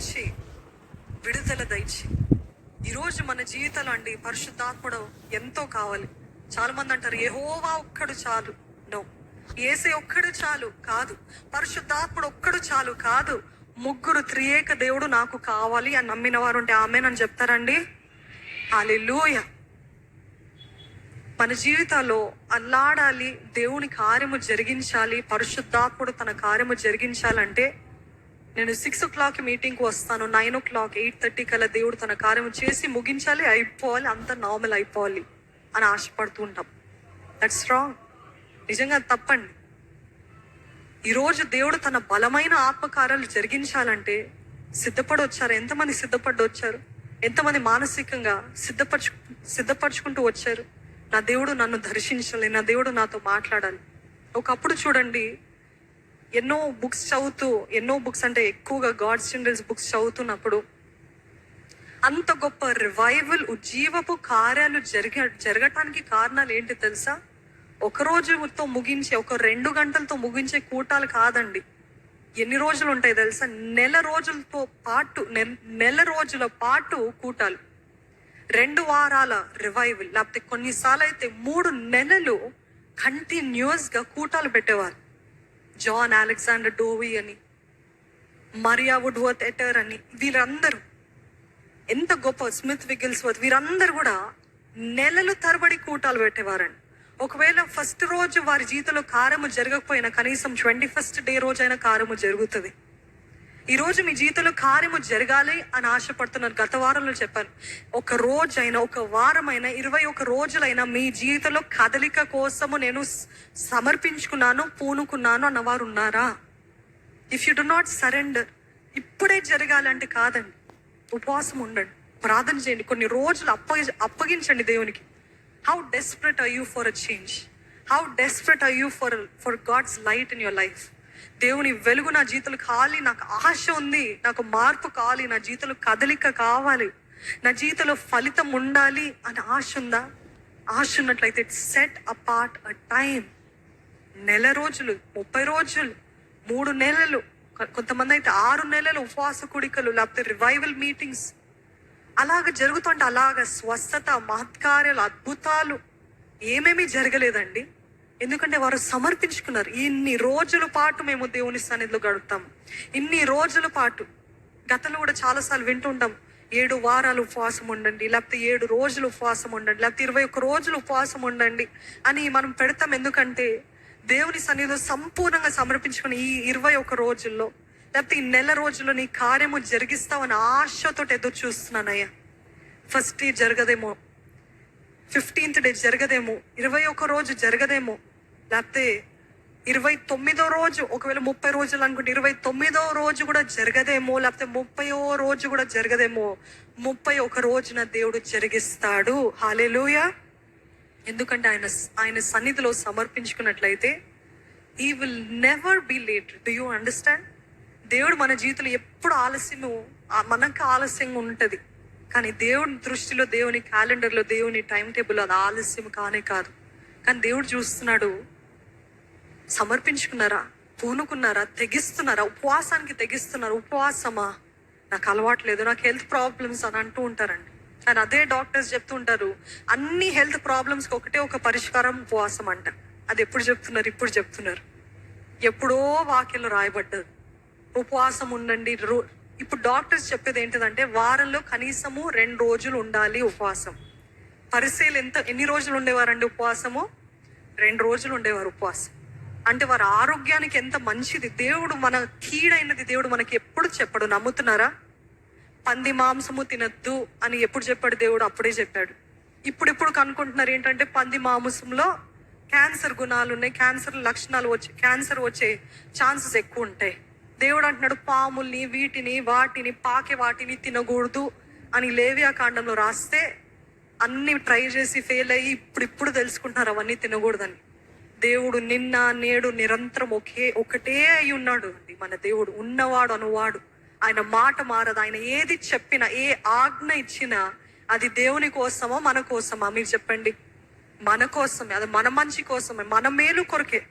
దయచి విడుదల దయచి. ఈరోజు మన జీవితంలో అండి పరిశుద్ధాత్ముడు ఎంతో కావాలి. చాలా మంది అంటారు ఏహోవా ఒక్కడు చాలు. నో ఏసే ఒక్కడు చాలు కాదు. పరిశుద్ధాత్ముడు ఒక్కడు చాలు కాదు. ముగ్గురు త్రియేక దేవుడు నాకు కావాలి అని నమ్మిన వారు ఉంటే ఆమెనని చెప్తారండి. హాలెలూయ మన జీవితాల్లో అల్లాడాలి దేవుని కార్యము జరిగించాలి పరిశుద్ధాత్ముడు తన కార్యము జరిగించాలంటే నేను సిక్స్ ఓ క్లాక్ మీటింగ్కి వస్తాను. Nine o'clock eight thirty కల్లా దేవుడు తన కార్యం చేసి ముగించాలి అయిపోవాలి అంత నార్మల్ అయిపోవాలి అని ఆశపడుతూ ఉంటాం. దట్స్ రాంగ్ నిజంగా తప్పండి. ఈరోజు దేవుడు తన బలమైన ఆత్మకార్యాలు జరిగించాలంటే సిద్ధపడి వచ్చారు. ఎంతమంది సిద్ధపడి వచ్చారు? ఎంతమంది మానసికంగా సిద్ధపరచు సిద్ధపరచుకుంటూ వచ్చారు? నా దేవుడు నన్ను దర్శించాలి నా దేవుడు నాతో మాట్లాడాలి. ఒకప్పుడు చూడండి ఎన్నో బుక్స్ చదువుతూ ఎన్నో బుక్స్ అంటే ఎక్కువగా గాడ్స్ చిల్డ్రన్స్ బుక్స్ చదువుతున్నప్పుడు అంత గొప్ప రివైవల్ ఉజ్జీవపు కార్యాలు జరిగ జరగటానికి కారణాలు ఏంటి తెలుసా? ఒక రోజుతో ముగించే ఒక రెండు గంటలతో ముగించే కూటాలు కాదండి. ఎన్ని రోజులు ఉంటాయి తెలుసా? నెల రోజులతో పాటు నె- నెల రోజుల పాటు కూటాలు. రెండు వారాల రివైవల్ లేకపోతే కొన్నిసార్లు అయితే మూడు నెలలు కంటిన్యూస్గా కూటాలు పెట్టేవారు. జాన్ అలెగ్జాండర్ డోవి అని మరియా వుడ్వర్త్ ఎటర్ అని వీరందరూ ఎంత గొప్ప స్మిత్ విగిల్స్ వర్త్ వీరందరూ కూడా నెలలు తరబడి కూటాలు పెట్టేవారండి. ఒకవేళ ఫస్ట్ రోజు వారి జీవితంలో కారము జరగకపోయినా కనీసం ట్వంటీ ఫస్ట్ డే రోజైనా కారము జరుగుతుంది. ఈరోజు మీ జీవితంలో కార్యము జరగాలి అని ఆశపడుతున్నాను. గత వారంలో చెప్పాను. ఒక రోజైనా ఒక వారమైనా ఇరవై ఒక రోజులైనా మీ జీవితంలో కదలిక కోసము నేను సమర్పించుకున్నాను పూనుకున్నాను అన్నవారు ఉన్నారా? If you do not surrender ఇప్పుడే జరగాలంటే కాదండి. ఉపవాసం ఉండండి. ప్రార్థన చేయండి. కొన్ని రోజులు అప్పగి అప్పగించండి దేవునికి. How desperate are you for a change how desperate are you for for God's light in your life దేవుని వెలుగు నా జీతలు కావాలి నాకు ఆశ ఉంది నాకు మార్పు కావాలి నా జీతలు కదలిక కావాలి నా జీవితంలో ఫలితం ఉండాలి అని ఆశ ఉందా? ఆశ ఉన్నట్లయితే సెట్ అపార్ట్ అ టైం నెల రోజులు ముప్పై రోజులు మూడు నెలలు కొంతమంది అయితే ఆరు నెలలు ఉపవాస కుడికలు లేకపోతే రివైవల్ మీటింగ్స్ అలాగ జరుగుతుంటే అలాగ స్వస్థత మహత్కార్యాలు అద్భుతాలు ఏమేమీ జరగలేదండి? ఎందుకంటే వారు సమర్పించుకున్నారు. ఇన్ని రోజుల పాటు మేము దేవుని సన్నిధిలో గడుపుతాం. ఇన్ని రోజుల పాటు గతంలో కూడా చాలాసార్లు వింటుంటాం ఏడు వారాలు ఉపవాసం ఉండండి లేకపోతే ఏడు రోజులు ఉపవాసం ఉండండి లేకపోతే ఇరవై ఒక్క రోజులు ఉపవాసం ఉండండి అని మనం పెడతాం. ఎందుకంటే దేవుని సన్నిధిలో సంపూర్ణంగా సమర్పించుకుని ఈ ఇరవై ఒక్క రోజుల్లో లేకపోతే ఈ నెల రోజుల్లో నీ కార్యము జరిగిస్తావని ఆశతో ఎదురు చూస్తున్నానయ్యా ఫస్ట్ డే జరగదేమో. ఫిఫ్టీన్త్ డే జరగదేమో. ఇరవై ఒక్క రోజు జరగదేమో. లేకపోతే ఇరవై తొమ్మిదో రోజు ఒకవేళ ముప్పై రోజులు అనుకుంటే ఇరవై తొమ్మిదో రోజు కూడా జరగదేమో? లేకపోతే ముప్పయో రోజు కూడా జరగదేమో? ముప్పై ఒక రోజున దేవుడు జరిగిస్తాడు. హాలేలుయ ఎందుకంటే ఆయన ఆయన సన్నిధిలో సమర్పించుకున్నట్లయితే he will never be late do you understand దేవుడు మన జీవితంలో ఎప్పుడు ఆలస్యము మనకు ఆలస్యంగా ఉంటుంది. కానీ దేవుని దృష్టిలో దేవుని క్యాలెండర్లో దేవుని టైం టేబుల్ అది ఆలస్యం కానే కాదు. కానీ దేవుడు చూస్తున్నాడు సమర్పించుకున్నారా? పూనుకున్నారా? తెగిస్తున్నారా? ఉపవాసానికి తెగిస్తున్నారు? ఉపవాసమా? నాకు అలవాటు లేదు. నాకు హెల్త్ ప్రాబ్లమ్స్ అని అంటూ ఉంటారండి. అండ్ అదే డాక్టర్స్ చెప్తూ ఉంటారు అన్ని హెల్త్ ప్రాబ్లమ్స్కి ఒకటే ఒక పరిష్కారం ఉపవాసం అంట. అది ఎప్పుడు చెప్తున్నారు? ఇప్పుడు చెప్తున్నారు. ఎప్పుడో వాక్యంలో రాయబడ్డది. ఉపవాసం ఉండండి. రో- ఇప్పుడు డాక్టర్స్ చెప్పేది ఏంటిదంటే వారంలో కనీసము రెండు రోజులు ఉండాలి ఉపవాసం. పరిశీలు ఎంత ఎన్ని రోజులు ఉండేవారండి ఉపవాసము? రెండు రోజులు ఉండేవారు ఉపవాసం. అంటే వారి ఆరోగ్యానికి ఎంత మంచిది? దేవుడు మన కీడైనది దేవుడు మనకి ఎప్పుడు చెప్పడు. నమ్ముతున్నారా? పంది మాంసము తినద్దు అని ఎప్పుడు చెప్పాడు దేవుడు? అప్పుడే చెప్పాడు. ఇప్పుడు ఇప్పుడు కనుక్కుంటున్నారు ఏంటంటే పంది మాంసంలో క్యాన్సర్ గుణాలు ఉన్నాయి. క్యాన్సర్ లక్షణాలు వచ్చే క్యాన్సర్ వచ్చే ఛాన్సెస్ ఎక్కువ ఉంటాయి. దేవుడు అంటున్నాడు పాముల్ని వీటిని వాటిని పాకే వాటిని తినకూడదు అని లేవియా కాండంలో రాస్తే అన్ని ట్రై చేసి ఫెయిల్ అయ్యి ఇప్పుడు ఇప్పుడు తెలుసుకుంటున్నారు అవన్నీ తినకూడదని. దేవుడు నిన్న నేడు నిరంతరం ఒకే ఒకటే అయి ఉన్నాడు అండి. మన దేవుడు ఉన్నవాడు అనువాడు. ఆయన మాట మారదు. ఆయన ఏది చెప్పినా ఏ ఆజ్ఞ ఇచ్చినా అది దేవుని కోసమా మన కోసమా? మీరు చెప్పండి. మన కోసమే. అది మన మంచి కోసమే. మన మేలు కొరకే.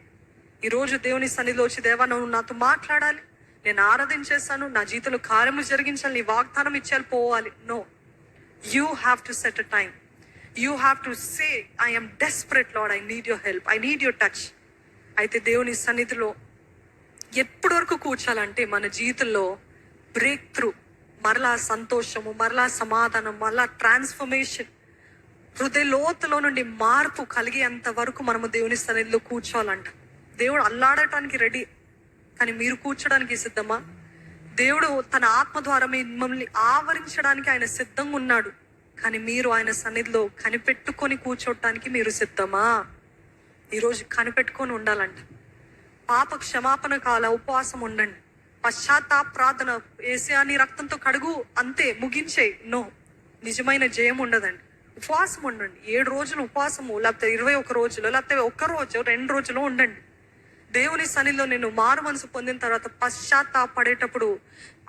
ఈరోజు దేవుని సన్నిధిలో వచ్చి దేవా నువ్వు నాతో మాట్లాడాలి. నేను ఆరాధించేశాను. నా జీవితంలో కార్యము జరిగించాలి. నీ వాగ్దానం ఇచ్చేయాలి పోవాలి. No you have to set a time you have to say I'm desperate Lord I need your help I need your touch అయితే దేవుని సన్నిధిలో ఎప్పటి వరకు కూర్చోాలంటే మన జీవితంలో బ్రేక్ త్రూ మరలా సంతోషము మరలా సమాధానం మరలా ట్రాన్స్ఫర్మేషన్ హృదయ లోతులో నుండి మార్పు కలిగేంత వరకు మనము దేవుని సన్నిధిలో కూర్చోవాలంట. దేవుడు అల్లాడటానికి రెడీ కానీ మీరు కూర్చోడానికి సిద్ధమా? దేవుడు తన ఆత్మ ద్వారా మిమ్మల్ని ఆవరించడానికి ఆయన సిద్ధంగా ఉన్నాడు. కానీ మీరు ఆయన సన్నిధిలో కనిపెట్టుకొని కూర్చోటానికి మీరు సిద్ధమా? ఈరోజు కనిపెట్టుకొని ఉండాలంట. పాప క్షమాపణ కాల ఉపవాసం ఉండండి. పశ్చాత్తాప ప్రార్థన ఏసియాని రక్తంతో కడుగు అంతే ముగించే నో నిజమైన జయం ఉండదండి. ఉపవాసం ఉండండి. ఏడు రోజులు ఉపవాసము లేకపోతే ఇరవై ఒక రోజులు లేకపోతే ఒక్క రోజు రెండు రోజులు ఉండండి. దేవుని సన్నిధిలో నేను మారు మనసు పొందిన తర్వాత పశ్చాత్తాపడేటప్పుడు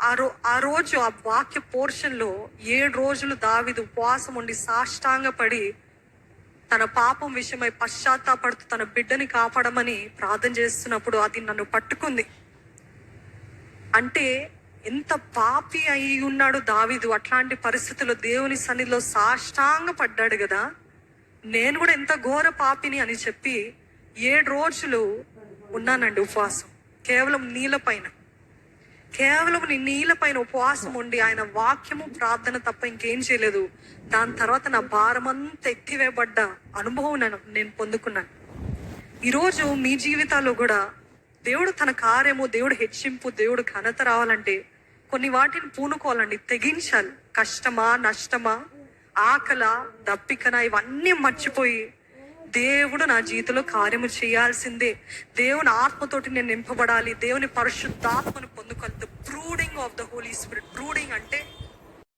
ఆ రో ఆ రోజు ఆ వాక్య పోర్షన్లో ఏడు రోజులు దావిదు ఉపవాసం ఉండి సాష్టాంగపడి తన పాపం విషయమై పశ్చాత్తాపడుతూ తన బిడ్డని కాపాడమని ప్రార్థన చేస్తున్నప్పుడు అది నన్ను పట్టుకుంది. అంటే ఎంత పాపి అయి ఉన్నాడు దావిదు. అట్లాంటి పరిస్థితుల్లో దేవుని సన్నిధిలో సాష్టాంగ పడ్డాడు కదా. నేను కూడా ఎంత ఘోర పాపిని అని చెప్పి ఏడు రోజులు ఉన్నానండి ఉపవాసం. కేవలం నీళ్ళ పైన. కేవలం నీ నీళ్ళ పైన ఉపవాసం ఉండి ఆయన వాక్యము ప్రార్థన తప్ప ఇంకేం చేయలేదు. దాని తర్వాత నా భారమంతా ఎత్తివేయబడ్డ అనుభవం నేను నేను పొందుకున్నాను. ఈరోజు మీ జీవితాల్లో కూడా దేవుడు తన కార్యము దేవుడు హెచ్చింపు దేవుడు ఘనత రావాలంటే కొన్ని వాటిని పూనుకోవాలండి. తెగించాలి. కష్టమా నష్టమా ఆకల దప్పికన ఇవన్నీ మర్చిపోయి దేవుడు నా జీవితంలో కార్యము చేయాల్సిందే. దేవుని ఆత్మతోటి నేను నింపబడాలి. దేవుని పరిశుద్ధాత్మను పొందుకోవాలి the brooding of the Holy Spirit brooding అంటే